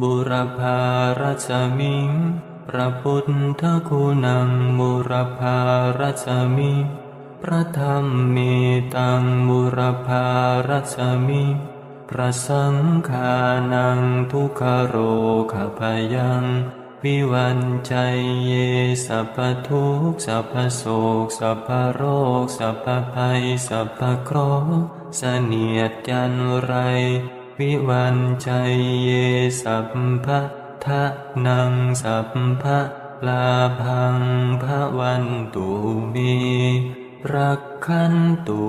บุรพารัศมิงพระพุทธคุณังบุรพารัศมิงพระธรรมเมตังบุรพารัศมิงพระสังฆานังทุกขโรขพยังวิวันใจเยสัพพทุกสัพพโศกสัพพโรคสัพพภัยสัพพเคราะห์เสนียดจันไร วิวันใจเยสัพพะทะนังสัพพะลาพังพระวันตุเมรักขันตุ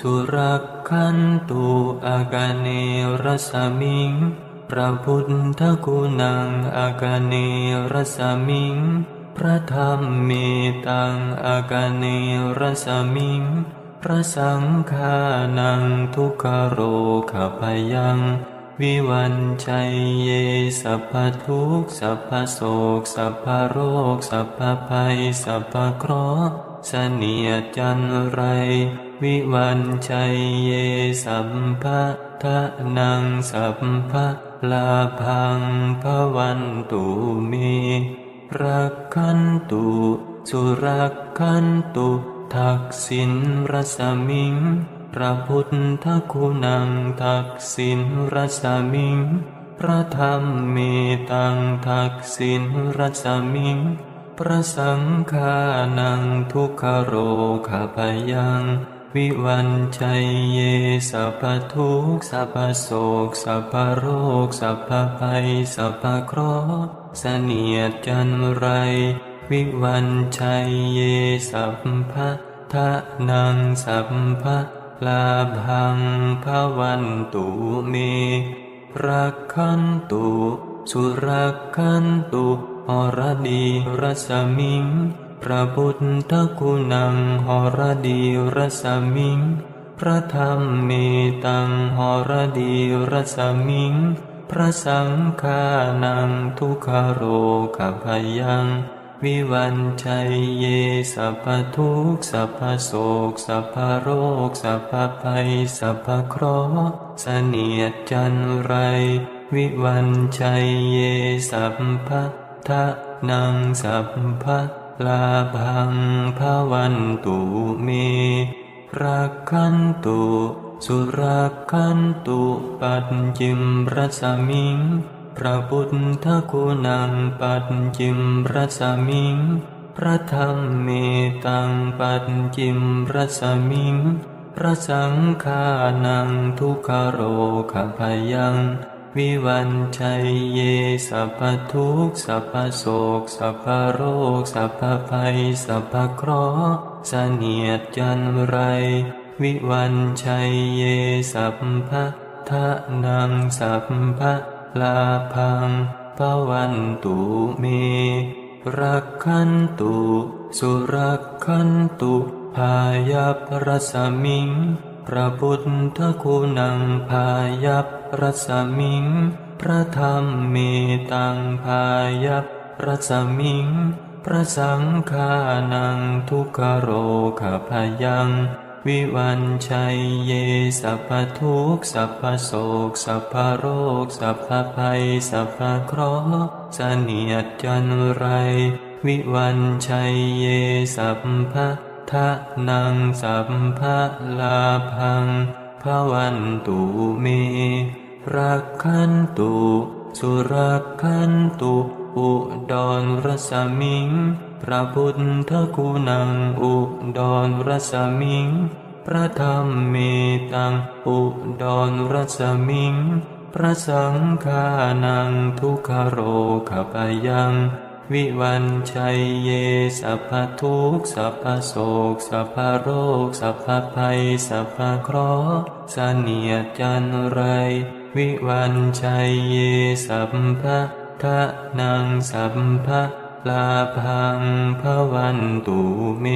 สุรักขันตุอากาเนรสมิงพระพุทธคุณังอากาเนรสมิง พระธรรมเมตังอากาเนรสมิง พระสังฆานังทุกขโรขพยัง วิวันชัยเยสัพพทุกสัพพโศกสัพพโรค สัพพภัย สัพพเคราะห์เสนียจันไร วิวันชัยเยสัมภะทะนังสัพพะลาพังพวันตุเมรักขันตุสุรักขันตุ ทักษิณรสมิง พระพุทธคุณังทักษิณรสมิง พระธรรมเมตังทักษิณรสมิง พระสังฆานังทุกขโรขพยัง วิวันชัยเยสัพทุกสัพโศกสัพโรคสัพภัยสัพพเคราะห์เสนียดจันไร วิวันชัยเยสัพพะทะนังสัพพะลาพังพระวันตุเมรักขันตุสุรักขันตุหรดีรสมิงพระพุทธคุณังหรดีรสมิง พระธรรมเมตังหรดีรสมิง พระสังฆานังทุกขโรขพยัง วิวันชัยเยสัพพทุกสัพพโศกสัพพโรคสัพพภัยสัพพเคราะห์เสนียดจันไร วิวันชัยเยสัพพะทะนังสัพพะลาพังพะวันตุเมรักขันตุสุรักขันตุปัจจิมรสมิง พระพุทธคุณังปัจจิมพระสมิง พระธรรมเมตังปัจจิมพระสมิง พระสังฆานังทุกขโรขพยัง วิวันชัยเยสัพพทุกสัพพโศกสัพพโรคสัพพภัยสัพพเคราะห์เสนียดจันไร วิวันชัยเยสัพพะทะนังสัพพะ ลาพังพระวันตุเม รักขันตุ สุรักขันตุพายัพรสมิง พระพุทธคุณังพายัพรสมิง พระธรรมเมตังพายัพรสมิง พระสังฆานังทุกขโรขพยัง วิวันชัยเยสัพพทุกสัพพโศกสัพพโรค สัพพภัย สัพพเคราะห์เสนียดจันไร วิวันชัยเยสัพพะทะนังสัพพะลาพังพระวันตุเม รักขันตุ สุรักขันตุ อุดรรสมิง พระพุทธคุณัง อุดรรสมิง พระธรรมเมตัง อุดรรสมิง พระสังฆานังทุกขโรขปยัง วิวันชัยเยสัพพทุกสัพพโศกสัพพโรคสัพพภัยสัพพเคราะห์เสนียจันไร วิวันชัยเยสัพพะ ทะนังสัพพะลาพังพวันตุเม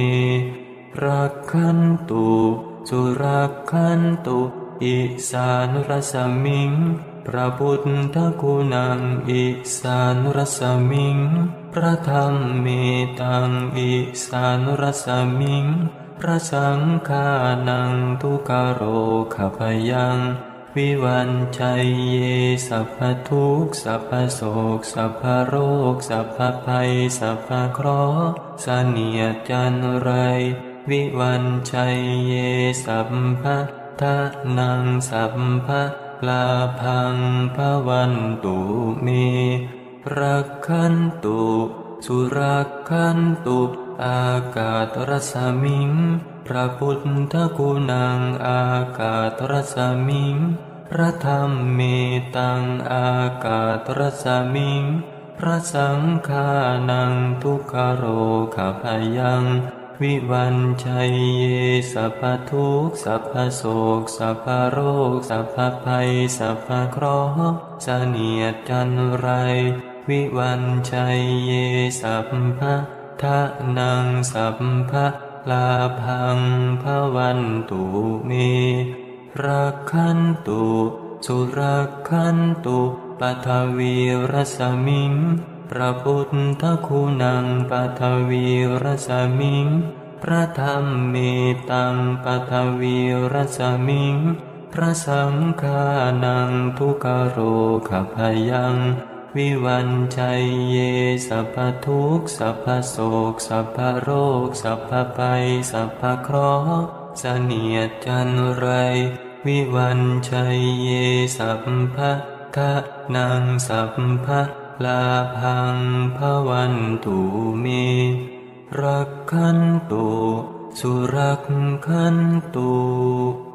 รักขันตุสุรักขันตุอิสานุรสมิง พระพุทธคุณังอิสานุรสมิง พระธรรมเมตังอิสานุรสมิง พระสังฆานังทุกโรขพยัง วิวันชัยเยสัพพทุกสัพพโศกสัพพโรค สัพพภัย สัพพเคราะห์เสนียจันไร วิวันชัยเยสัพพะทะนังสัพพะลาพังพระวันตุเมรักขันตุสุรักขันตุ อากาศรสมิง พระพุทธคุณังอากาศรสมิง พระธรรมเมตังอากาศรสมิง พระสังฆานังทุกขโรขพยัง วิวันชัยเยสัพพทุกสัพพโศกสัพพโรคสัพพภัยสัพพเคราะห์เสนียดจันไร วิวันชัยเยสัพพะทะนังสัพพะ ลาพังพระวันตุเมรักขันตุสุรักขันตุปัทวีรสมิงพระพุทธคุณังปัทวีรสมิง พระธรรมเมตังปัทวีรสมิง พระสังฆานังทุกขโรขพยัง วิวันชัยเยสัพพทุกสัพพโศกสัพพโรคสัพพภัยสัพพเคราะห์เสนียดจันไร วิวันชัยเยสัพพะทะนังสัพพะลาพังพะวันตุเมรักขันตุสุรักขันตุ